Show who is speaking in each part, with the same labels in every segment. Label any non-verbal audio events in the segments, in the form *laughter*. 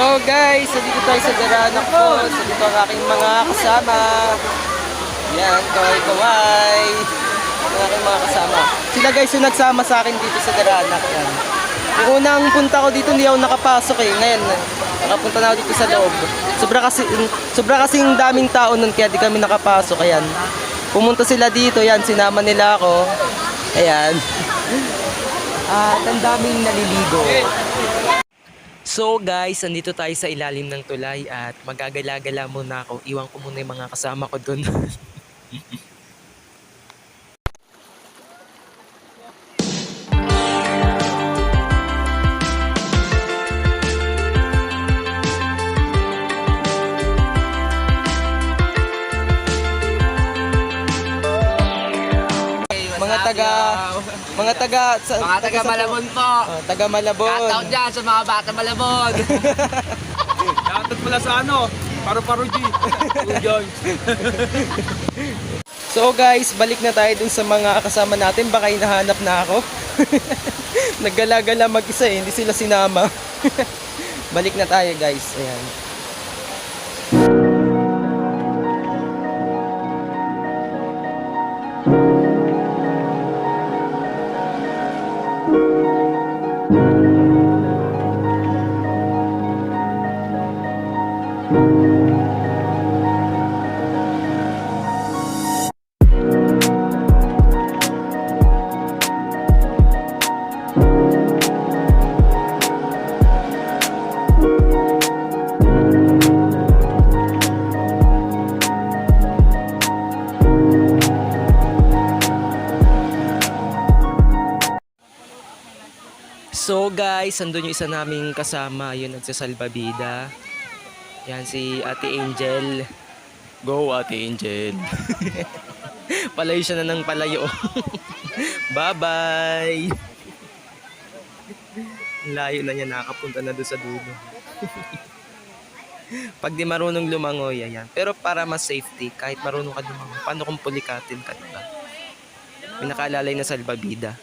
Speaker 1: So guys, dito tayo sa Daranak po. So dito ang aking mga kasama. Yan, kaway kaway. Ang aking mga kasama. Sila guys yung nagsama sa akin dito sa Daranak. Yan. Yung unang punta ko dito, hindi ako nakapasok eh. Ngayon, nakapunta na ako dito sa loob. Sobra kasi, sobra kasing daming tao nun, kaya di kami nakapasok. Ayan. Pumunta sila dito, yan, sinama nila ako. Ayan. *laughs* At ang daming naliligo. So guys, andito tayo sa ilalim ng tulay at magagala-gala muna ako. Iwan ko muna yung mga kasama ko dun. mga taga mga taga sa,
Speaker 2: Mga taga
Speaker 1: sa-
Speaker 2: Malabon po.
Speaker 1: Oh, taga Malabon.
Speaker 2: Shoutout dyan sa mga bata Malabon. *laughs*
Speaker 3: Shoutout pala sa ano, Paru-Paru G. *laughs*
Speaker 1: So guys, balik na tayo dun sa mga kasama natin. Baka hinahanap na ako. *laughs* Naggala-gala mag-isa eh, hindi sila sinama. balik na tayo guys. Ayan. So guys, andun yung isa naming kasama, yun nagsasalbabida. Yan si Ate Angel. Go Ate Angel. *laughs* palayo siya na ng palayo. *laughs* Bye-bye. Layo na niya, nakapunta na doon sa dulo. *laughs* Pag di marunong lumangoy, ayan. Pero para mas safety, kahit marunong ka lumangoy, paano kung pulikatin ka, diba? May nakaalalay na salbabida.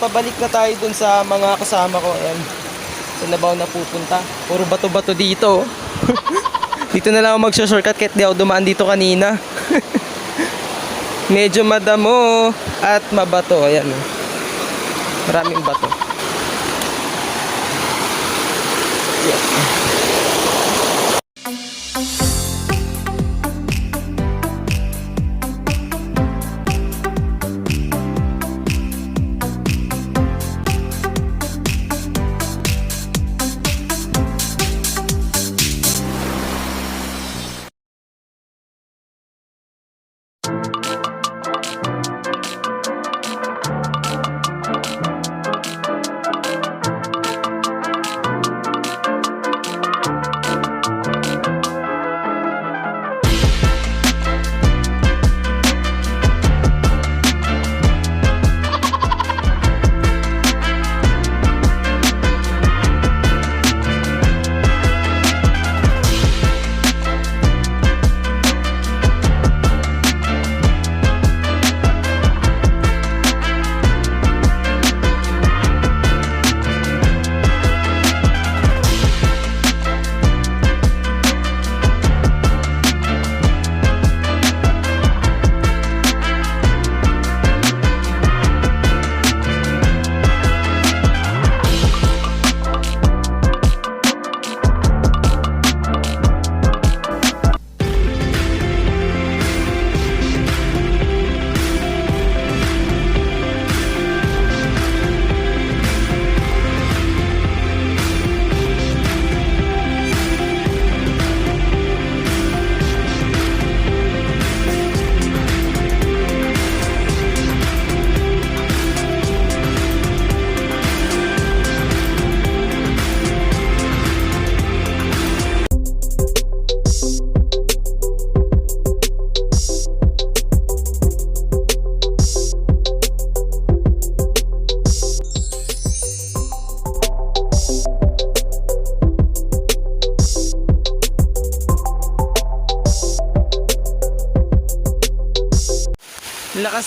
Speaker 1: Pabalik na tayo dun sa mga kasama ko. Ayan. Sa Nabaw na pupunta. Puro bato-bato dito. *laughs* dito na lang ako mag-shortcut kahit di ako dumaan dito kanina. *laughs* Medyo madamo at mabato. Ayan. oh. Maraming bato. Yeah.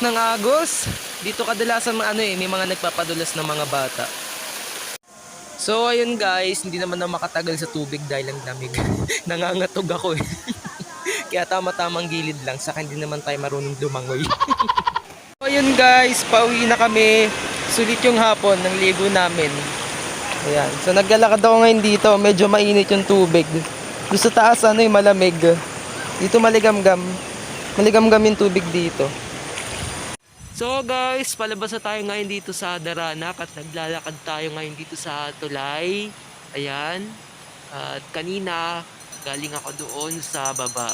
Speaker 1: Ng agos. Dito kadalasan ano eh, may mga nagpapadulas ng mga bata. So ayun guys, hindi naman na makatagal sa tubig dahil ang lamig. *laughs* Nangangatog ako eh. *laughs* Kaya tama-tamang gilid lang, sa hindi naman tayo marunong lumangoy. *laughs* so ayun guys, pauwi na kami. Sulit yung hapon ng ligo namin. Ayan. So naglalakad ako ngayon dito, medyo mainit yung tubig. Doon sa taas ano yung malamig. Dito maligamgam. Maligamgam yung tubig dito. So guys, palabas na tayo ngayon dito sa Daranak at naglalakad tayo ngayon dito sa Tulay. Ayan. At kanina, galing ako doon sa baba.